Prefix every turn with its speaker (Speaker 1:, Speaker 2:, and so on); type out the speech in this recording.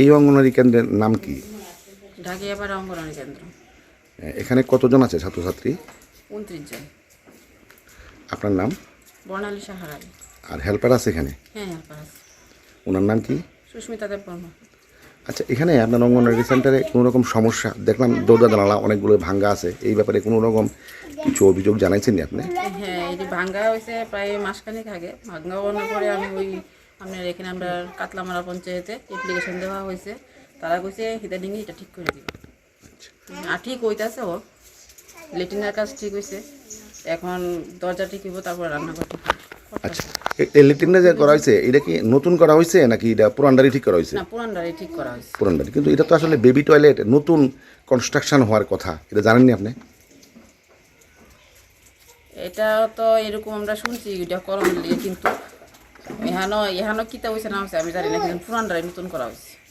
Speaker 1: এই অঙ্গনওয়াড়ি কেন্দ্রের নাম কি?
Speaker 2: ঢাকিয়াপাড়া অঙ্গনওয়াড়ি কেন্দ্র।
Speaker 1: এখানে কতজন আছে ছাত্রছাত্রী?
Speaker 2: উনত্রিশ জন।
Speaker 1: আপনার নাম?
Speaker 2: বর্ণালী
Speaker 1: আর হেল্পার আছে এখানে?
Speaker 2: হ্যাঁ
Speaker 1: ওনার নাম কি?
Speaker 2: সুস্মিতা দেব বর্মা।
Speaker 1: আচ্ছা এখানে আপনার অঙ্গনওয়াড়ি সেন্টারে কোনো রকম সমস্যা? দেখলাম দরজা জানালা অনেকগুলো ভাঙ্গা আছে। এই ব্যাপারে কোনো রকম কিছু অভিযোগ জানাইছেন আপনি?
Speaker 2: হ্যাঁ এটি ভাঙ্গা হয়েছে প্রায় মাসখানেক আগে। ভাঙ্গা হওয়ার পরে আমি ওই আপনার এখানে আমরা কাতলামারা পঞ্চায়েতে অ্যাপ্লিকেশন দেওয়া হয়েছে। তারা কইছে হিতাডিঙ্গি এটা ঠিক করে দিবে। আর ঠিক হইতাছে ও। লেট্রিনের কাজ ঠিক হয়েছে এখন দরজা ঠিক হইব তারপর রান্নাঘর ঠিক
Speaker 1: আচ্ছা এই লেট্রিনটা যে করা হয়েছে এটা কি নতুন করা হয়েছে নাকি এটা পুরানডারি ঠিক করা হয়েছে
Speaker 2: না পুরানটারে ঠিক করা হয়েছে
Speaker 1: পুরানডারি কিন্তু এটা তো আসলে বেবি টয়লেট নতুন কনস্ট্রাকশন হওয়ার কথা। এটা জানেননি আপনি?
Speaker 2: এটা তো এরকম আমরা শুনছি এটা করণ কিন্তু এহানো এহানো কিতা হয়েছে না হয়েছে আমি জানি না কিন্তু পুরানটারে নতুন করা হয়েছে